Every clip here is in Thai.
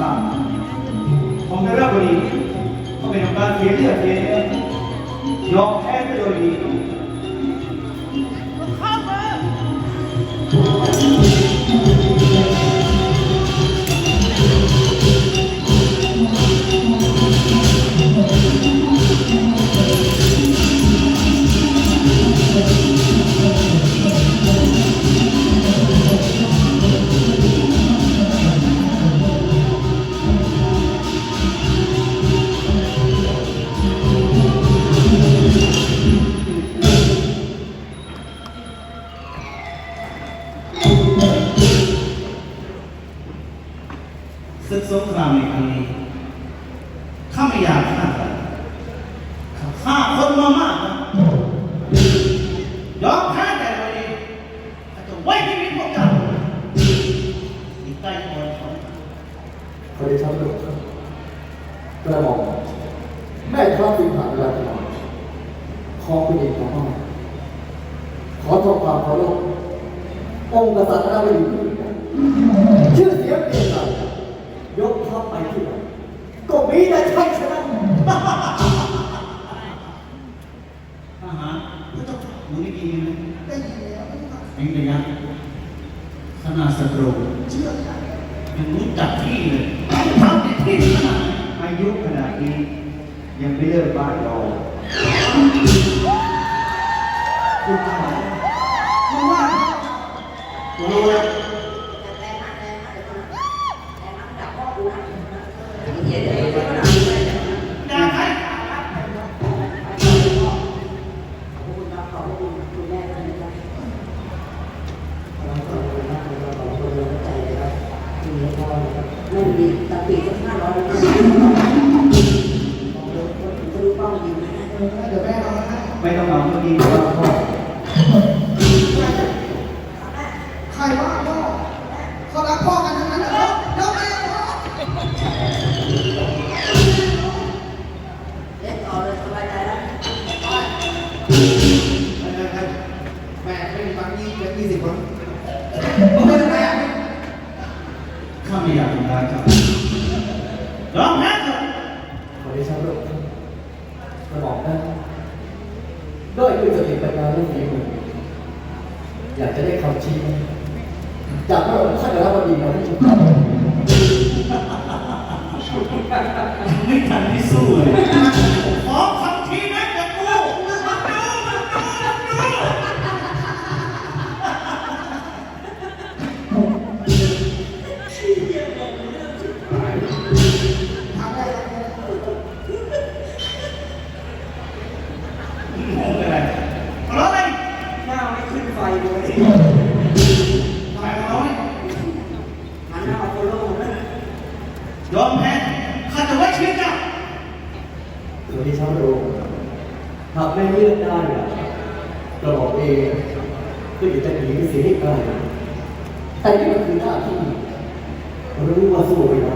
ข้าของนรบุรีก็เป็นการเสียเลือดเสียเนื้อยอมแพ้ก็โยดี ทัพสิงหาราชนาขอคุณเอกของพ่อขอทำความเคารพองค์กษัตริย์ราชวดีชื่อเสียงเปลี่ยนไปยกทัพไปที่ไหนก็มีแต่ชัยชนะทหารพระเจ้าค่ะหนูได้ยินไหมได้ยินแล้วไม่ต้องเองระยะขนาดศัตรูเชื่อยังรู้จักที่เลยทำที่ขนาดอายุขนาดนี้ ยังไม่เลิกบ้านรอคุณทหารมึงว่ารู้แล้วด่าไม่มีตะปีสักห้าร้อย แล้ ด้วยด้วยสติปัญญาเรื่องนี้มึงอยากจะได้คำชี้จากพระองค์ท่านรัฐบดีมาที่ชุมพรไม่ทันที่สู้เลย ยอมแพ้ข้าจะไว้ชีวิตเจ้าสวัสดีชาวโรงหากไม่เลือกได้อะกระหม่อมเองก็อยากจะหนีไปเสียให้ไกลแต่นี่มันคือหน้าที่รู้ว่าสู้ไม่ได้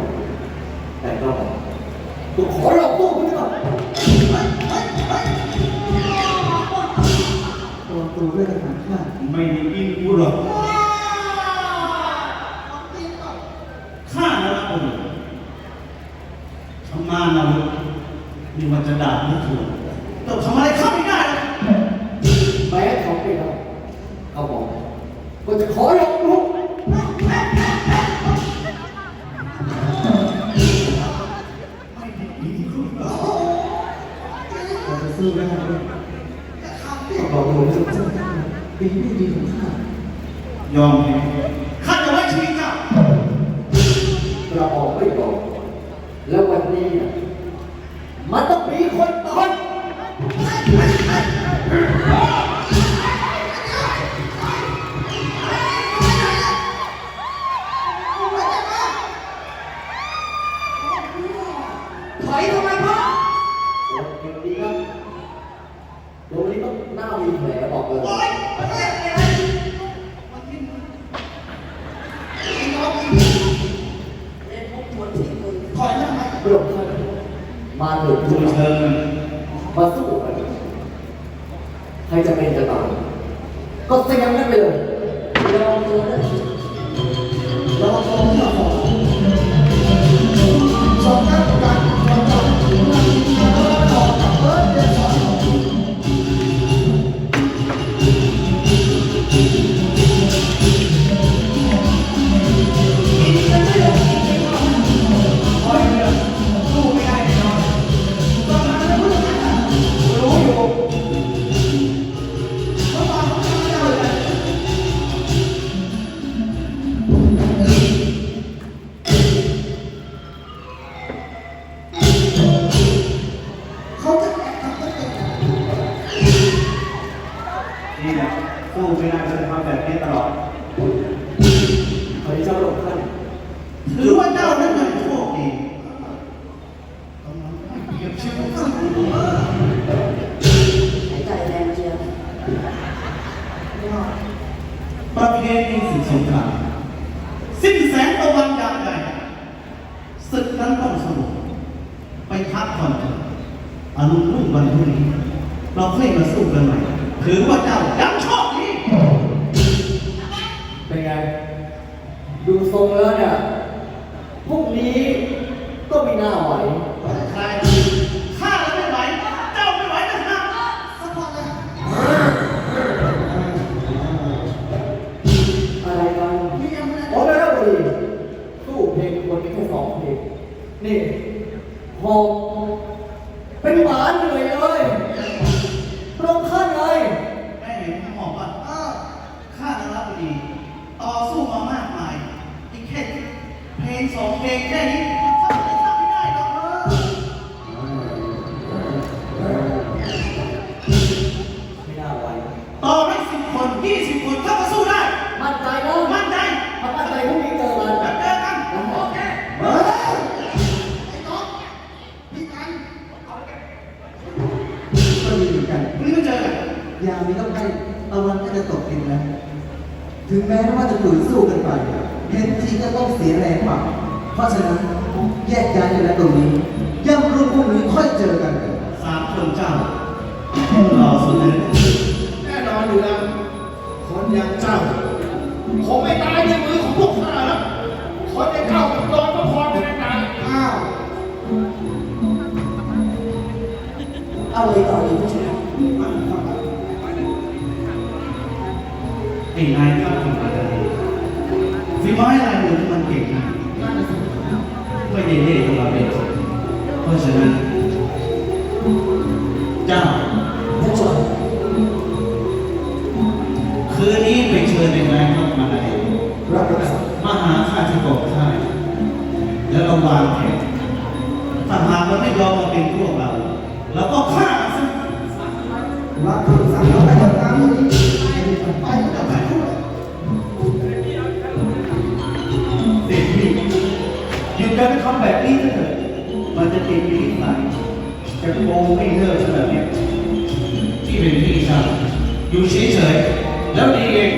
แต่ก็ก็ขอลองสู้คุณก่อน ไม่ได้กินกูหรอกข้านะคุณทำงานนะลูกนี่มันจะด่าไม่ถูกแต่ทำอะไรข้าไม่ได้หรอกแม้เขาไม่ได้เขาบอกว่าจะขอยองดู ปีนี้ดีของข้ายอมแพ้ข้าจะไว้ชีวิตเจ้าเราออกไม่บอกแล้ววันนี้น่ะมันต้องมีคนตอน เดี๋ยววันนี้ต้องหน้ามีแผลบอกเลยโอ๊ยโอ๊ยเดี๋ยวมันกินน้องกินเล่นมุกหมดที่มือถอยทำไมพระองค์ท่านมาเถิดดูคุณเชิญมาสู้กันใครจะเป็นจะตายก็เสียงกันไปเลยลองตัวแล้ อรุณรุ่งวันพรุ่งนี้ เราค่อยมาสู้กันใหม่ถือว่าเจ้ายังโชคดีเป็นไง ดูทรงแล้วเนี่ย เพลงแค่นี้ทำอไรทำไม่ได้หรอกเออไม่น่าไหวต่อให้สิบคนยี่สิบคนถ้ามาสู้ได้ มั่นใจนะมั่นใจถ้ามั่นใจพรุ่งนี้เจอกัน แบบเจอกันโอเคเฮ้ยไอ้ก๊อฟพี่กันก็มีเหมือนกัน นี้มาเจอกันยามนี้ต้องให้ตะวันก็จะตกดินแล้ว ถึงแม้ว่าจะฝืนสู้กันไปเพนทีก็ต้องเสียแรงเปล่า เพราะฉะนั้นแยกย้ายกันแล้วตรงนี้ย่ำรุ่งพรุ่งนี้ค่อยเจอกันสามคนเจ้ารอสุดเลยแน่นอนอยู่แล้วคนอย่างเจ้าคงไม่ตายในมือของพวกข้าหรอกคนอย่างเจ้าโดนพระพรไม่ได้ตายอ้าวเอาเลยต่อดีผู้ชายไอ้นายข้าทำอะไรฝีไม้ลายมือมันเก่งนะ ไม่ได้เล่ห์กับเราเองเพราะฉะนั้นเจ้าผู้ชายคืนนี้ไปเชิญในนายเข้ามาเลยรับปรักษามาหาข้าที่กองค่ายแล้วเราวางแผนถ้าหากมันไม่ยอมมาเป็นพวกเราเราก็ฆ่ามันซะรับคำสั่งแล้วไปทำงานนี้ไป การทำแบบนี้เถอะมันจะติดมีนิสัยจะโกงไม่เลิกแบบเนี้ที่เป็นพี่ชายอยู่เฉยๆแล้วดีเอง